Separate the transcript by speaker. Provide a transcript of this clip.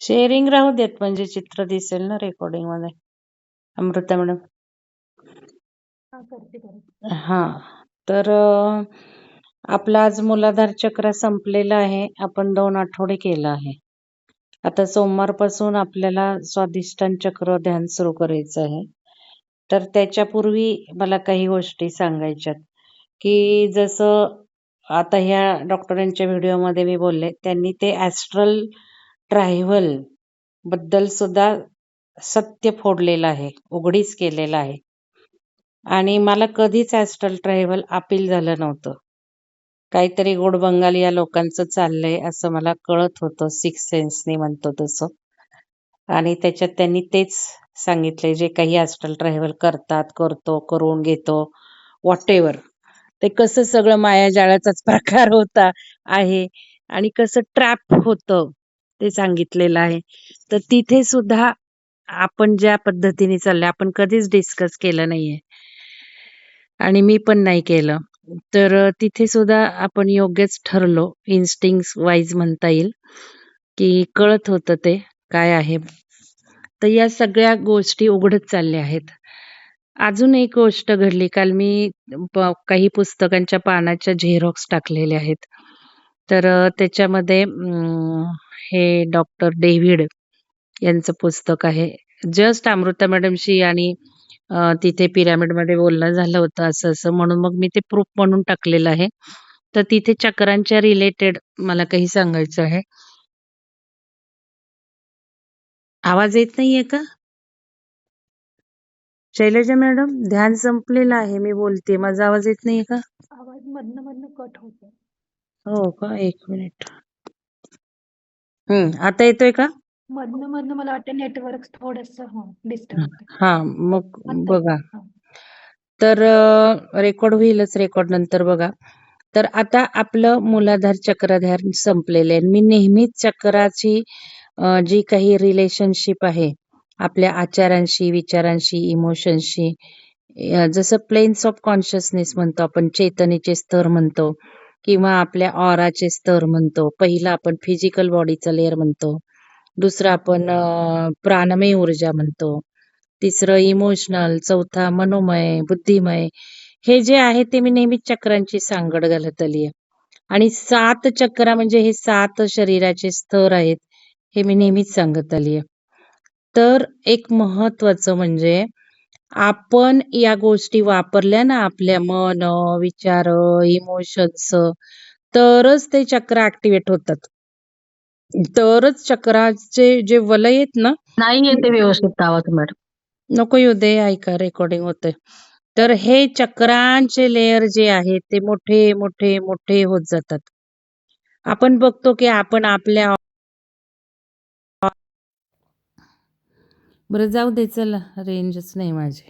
Speaker 1: Sharing राहू देत म्हणजे चित्र दिसेल ना रेकॉर्डिंगमध्ये. अमृता मॅडम
Speaker 2: हा करते करते.
Speaker 1: हा तर अ, आपलं आज मूलाधार चक्र संपलेलं आहे. आपण दोन आठवडे केलं आहे. आता सोमवारपासून आपल्याला स्वादिष्टान चक्र ध्यान सुरू करायचं आहे. तर त्याच्यापूर्वी मला काही गोष्टी सांगायच्यात. की जसं आता ह्या डॉक्टरांच्या व्हिडिओमध्ये मी बोलले त्यांनी ते ॲस्ट्रल ट्रायव्हलबद्दल सुद्धा सत्य फोडलेलं आहे उघडीच केलेलं आहे. आणि मला कधीच ॲस्ट्रल ट्रॅव्हल अपील झालं नव्हतं. काहीतरी गोड बंगाल या लोकांचं चाललंय असं मला कळत होतं सिक्स सेन्सनी म्हणतो तसं. आणि त्याच्यात त्यांनी तेच सांगितले जे काही ॲस्ट्रल ट्रॅव्हल करतात करतो करून घेतो वॉट ते कसं सगळं मायाजाळाचाच प्रकार होता आहे. आणि कसं ट्रॅप होतं. ते सांगितलेलं आहे. तर तिथे सुद्धा आपण ज्या पद्धतीने चाललंय आपण कधीच डिस्कस केलं नाहीये. आणि मी पण नाही केलं. तर तिथे सुद्धा आपण योग्यच ठरलो इन्स्टिंग वाईज म्हणता येईल की कळत होतं ते काय आहे. तर या सगळ्या गोष्टी उघडत चालल्या आहेत. अजून एक गोष्ट घडली. काल मी काही पुस्तकांच्या पानाच्या झेरॉक्स टाकलेल्या आहेत. तर त्याच्यामध्ये अं, हे डॉक्टर डेव्हिड यांचं पुस्तक आहे. जस्ट अमृता मॅडमशी आणि तिथे पिरामिडमध्ये बोलणं झालं होतं असं असं म्हणून मग मी ते प्रूफ म्हणून टाकलेलं आहे. तर तिथे चक्रांच्या रिलेटेड मला काही सांगायचं आहे. आवाज येत नाहीये का? शैलजा मॅडम ध्यान संपलेलं आहे मी बोलते. माझा आवाज येत नाहीये का?
Speaker 2: आवाज मधनं मधनं कट होतो
Speaker 1: हो का? एक मिनिट. आता येतोय का?
Speaker 2: मधनं मधनं मला वाटतं नेटवर्क थोडस डिस्टर्ब होतं.
Speaker 1: हा मग
Speaker 2: आता
Speaker 1: बघा.
Speaker 2: हा.
Speaker 1: तर रेकॉर्ड होईलच रेकॉर्ड नंतर बघा. तर आता आपलं मूलाधार चक्र ध्यान संपलेलं आहे. मी नेहमीच चक्राची अ, जी काही रिलेशनशिप आहे आपल्या आचारांशी विचारांशी इमोशन्सशी जसं प्लेन्स ऑफ कॉन्शियसनेस म्हणतो आपण चेतनेचे स्तर म्हणतो. किंवा आपल्या ऑराचे स्तर म्हणतो. पहिला आपण फिजिकल बॉडीचा लेअर म्हणतो. दुसरं आपण प्राणमय ऊर्जा म्हणतो. तिसरं इमोशनल चौथा मनोमय बुद्धिमय. हे जे आहे ते मी नेहमी चक्रांची सांगड घालत आली आहे आणि सात चक्र म्हणजे हे सात शरीराचे स्तर आहेत हे मी नेहमीच सांगत आली आहे तर एक महत्वाचं म्हणजे आपण या गोष्टी वापरल्या ना आपल्या मन विचार इमोशन्स तरच ते चक्र ऍक्टिव्हेट होतात. तरच चक्राचे जे वलय आहेत ना
Speaker 3: नाही येते व्यवस्थित आवाज मॅडम.
Speaker 1: नको येऊ दे ऐका रेकॉर्डिंग होते तर हे चक्रांचे लेयर जे आहेत ते मोठे मोठे मोठे होत जातात. आपण बघतो की आपण आपल्या बरं जाऊ दे चला. रेंजच नाही माझी.